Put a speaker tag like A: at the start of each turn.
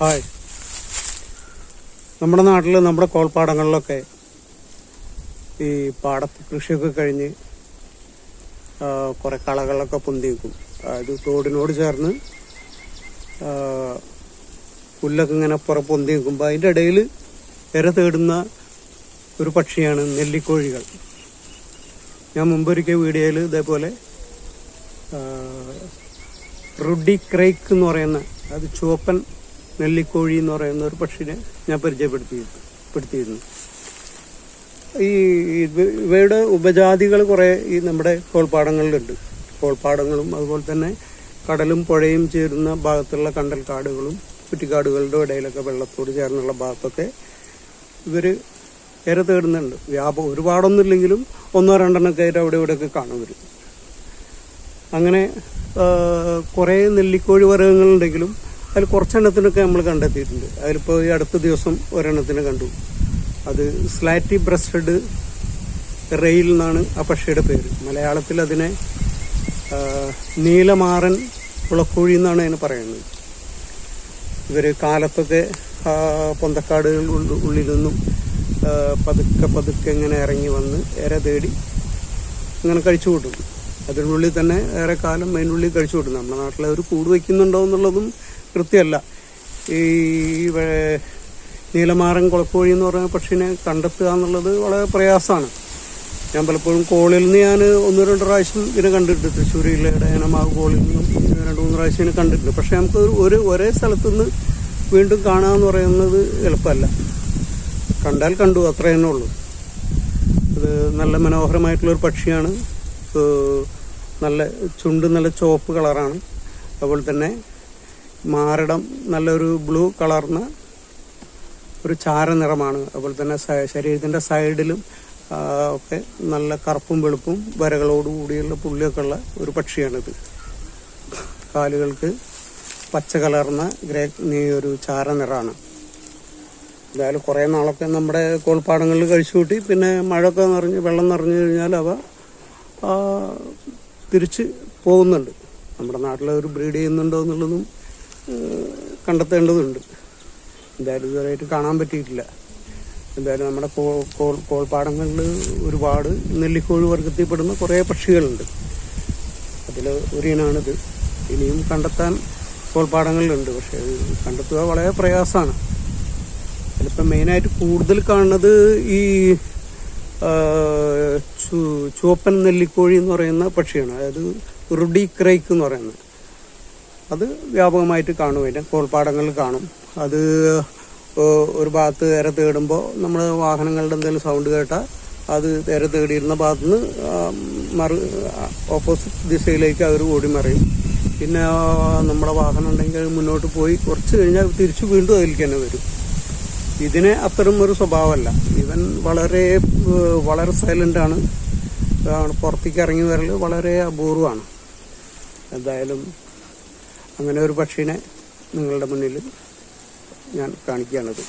A: Hi. നമ്മുടെ നാട്ടിൽ നമ്മുടെ കോൾപ്പാടങ്ങളിലൊക്കെ ഈ പാടത്ത് കൃഷിയൊക്കെ കഴിഞ്ഞ് കുറേ കളകളൊക്കെ പൊന്തി നിൽക്കും അത് തോടിനോട് ചേർന്ന് പുല്ലൊക്കെ ഇങ്ങനെ പുറ പൊന്തി നിൽക്കുമ്പോൾ അതിന്റെ ഇടയിൽ ഇര തേടുന്ന ഒരു പക്ഷിയാണ് നെല്ലിക്കോഴികൾ. ഞാൻ മുമ്പൊരിക്കൽ വീഡിയോയിൽ ഇതേപോലെ റുഡി ക്രൈക്ക് എന്ന് പറയുന്ന അത് ചുവപ്പൻ നെല്ലിക്കോഴി എന്ന് പറയുന്ന ഒരു പക്ഷിനെ ഞാൻ പരിചയപ്പെടുത്തി പെടുത്തിയിരുന്നു. ഈ ഇവയുടെ ഉപജാതികൾ കുറേ ഈ നമ്മുടെ കോൾപ്പാടങ്ങളിലുണ്ട്. കോൾപ്പാടങ്ങളും അതുപോലെ തന്നെ കടലും പുഴയും ചേരുന്ന ഭാഗത്തുള്ള കണ്ടൽ കാടുകളും കുറ്റിക്കാടുകളുടെ ഇടയിലൊക്കെ വെള്ളത്തോട് ചേർന്നുള്ള ഭാഗത്തൊക്കെ ഇവർ ഏറെ തേടുന്നുണ്ട്. വ്യാപകം ഒരുപാടൊന്നും ഇല്ലെങ്കിലും ഒന്നോ രണ്ടെണ്ണൊക്കെ ആയിട്ട് അവിടെ ഇവിടെയൊക്കെ കാണും അങ്ങനെ കുറേ നെല്ലിക്കോഴി വർഗങ്ങളുണ്ടെങ്കിലും അതിൽ കുറച്ചെണ്ണത്തിനൊക്കെ നമ്മൾ കണ്ടെത്തിയിട്ടുണ്ട്. അതിലിപ്പോൾ ഈ അടുത്ത ദിവസം ഒരെണ്ണത്തിനെ കണ്ടു. അത് സ്ലാറ്റി ബ്രസ്റ്റഡ് റെയിൽ എന്നാണ് ആ പക്ഷിയുടെ പേര്. മലയാളത്തിൽ അതിനെ നീലമാറൻ കുളക്കോഴി എന്നാണ് അതിന് പറയുന്നത്. ഇവർ കാലത്തൊക്കെ പൊന്തക്കാടുകൾ ഉള്ളിൽ നിന്നും പതുക്കെ പതുക്കെ ഇങ്ങനെ ഇറങ്ങി വന്ന് ഇര തേടി ഇങ്ങനെ കഴിച്ചു കൂട്ടും. അതിനുള്ളിൽ തന്നെ ഏറെ കാലം അതിനുള്ളിൽ കഴിച്ചു കൂട്ടും. നമ്മുടെ നാട്ടിൽ അവർ കൂട് വയ്ക്കുന്നുണ്ടോ എന്നുള്ളതും കൃത്യമല്ല. ഈ നീലമാറൻ കുളക്കോഴി എന്ന് പറഞ്ഞ പക്ഷിനെ കണ്ടെത്തുക എന്നുള്ളത് വളരെ പ്രയാസമാണ്. ഞാൻ പലപ്പോഴും കോളിൽ നിന്ന് ഞാൻ ഒന്ന് രണ്ട് പ്രാവശ്യം ഇതിനെ കണ്ടിട്ടുണ്ട്. തൃശ്ശൂർ ജില്ലയുടെ കോളിൽ നിന്നും രണ്ട് മൂന്ന് പ്രാവശ്യം ഇതിനെ കണ്ടിട്ടുണ്ട്. പക്ഷെ നമുക്ക് ഒരു- ഒരു ഒരേ സ്ഥലത്തുനിന്ന് വീണ്ടും കാണുക എന്ന് പറയുന്നത് എളുപ്പമല്ല. കണ്ടാൽ കണ്ടു അത്ര തന്നെ ഉള്ളൂ. അത് നല്ല മനോഹരമായിട്ടുള്ളൊരു പക്ഷിയാണ്. നല്ല ചുണ്ട് നല്ല ചുവപ്പ് കളറാണ്. അതുപോലെ തന്നെ മാരടം നല്ലൊരു ബ്ലൂ കളർന്ന ഒരു ചാര നിറമാണ്. അതുപോലെ തന്നെ ശരീരത്തിന്റെ സൈഡിലും ഒക്കെ നല്ല കറുപ്പും വെളുപ്പും വരകളോട് കൂടിയുള്ള പുള്ളിയൊക്കെ ഉള്ള ഒരു പക്ഷിയാണിത്. കാലുകൾക്ക് പച്ച കലർന്ന ഗ്രേ ഒരു ചാര നിറമാണ് എന്തായാലും കുറേ നാളൊക്കെ നമ്മുടെ കോൾപ്പാടങ്ങളിൽ കഴിച്ചു കൂട്ടി പിന്നെ മഴയൊക്കെ നിറഞ്ഞ് വെള്ളം നിറഞ്ഞു കഴിഞ്ഞാൽ അവ തിരിച്ച് പോകുന്നുണ്ട്. നമ്മുടെ നാട്ടിൽ ബ്രീഡ് ചെയ്യുന്നുണ്ടോ എന്നുള്ളതും കണ്ടെത്തേണ്ടതുണ്ട്. എന്തായാലും ഇതുവരെയായിട്ട് കാണാൻ പറ്റിയിട്ടില്ല. എന്തായാലും നമ്മുടെ കോ കോൾ കോൾപ്പാടങ്ങളിൽ ഒരുപാട് നെല്ലിക്കോഴ് വർഗത്തിൽപ്പെടുന്ന കുറേ പക്ഷികളുണ്ട്. അതിൽ ഒരു ഇനാണിത് ഇനിയും കണ്ടെത്താൻ കോൾപ്പാടങ്ങളിലുണ്ട് പക്ഷേ കണ്ടെത്തുക വളരെ പ്രയാസമാണ്. ചിലപ്പോൾ മെയിനായിട്ട് കൂടുതൽ കാണുന്നത് ഈ ചുവപ്പൻ നെല്ലിക്കോഴി എന്ന് പറയുന്ന പക്ഷിയാണ്. അതായത് റുഡി ക്രൈക്ക് എന്ന് പറയുന്നത്. അത് വ്യാപകമായിട്ട് കാണും. അതിന്റെ കോൾപ്പാടങ്ങളിൽ കാണും. അത് ഒരു ഭാഗത്ത് നേരെ തേടുമ്പോൾ നമ്മൾ വാഹനങ്ങളുടെ എന്തെങ്കിലും സൗണ്ട് കേട്ടാൽ അത് നേരെ തേടിയിരുന്ന ഭാഗത്ത് നിന്ന് മറി ഓപ്പോസിറ്റ് ദിശയിലേക്ക് അവർ ഓടി മറിയും. പിന്നെ നമ്മുടെ വാഹനം ഉണ്ടെങ്കിൽ മുന്നോട്ട് പോയി കുറച്ച് കഴിഞ്ഞാൽ തിരിച്ചു വീണ്ടും അതിലേക്ക് തന്നെ വരും. ഇതിന് അത്തരം ഒരു സ്വഭാവമല്ല. ഇവൻ വളരെ വളരെ ആണ്. പുറത്തേക്ക് ഇറങ്ങി വരൽ വളരെ അപൂർവമാണ്. എന്തായാലും അങ്ങനെ ഒരു പക്ഷീനെ നിങ്ങളുടെ മുന്നിൽ ഞാൻ കാണിക്കുകയാണത്.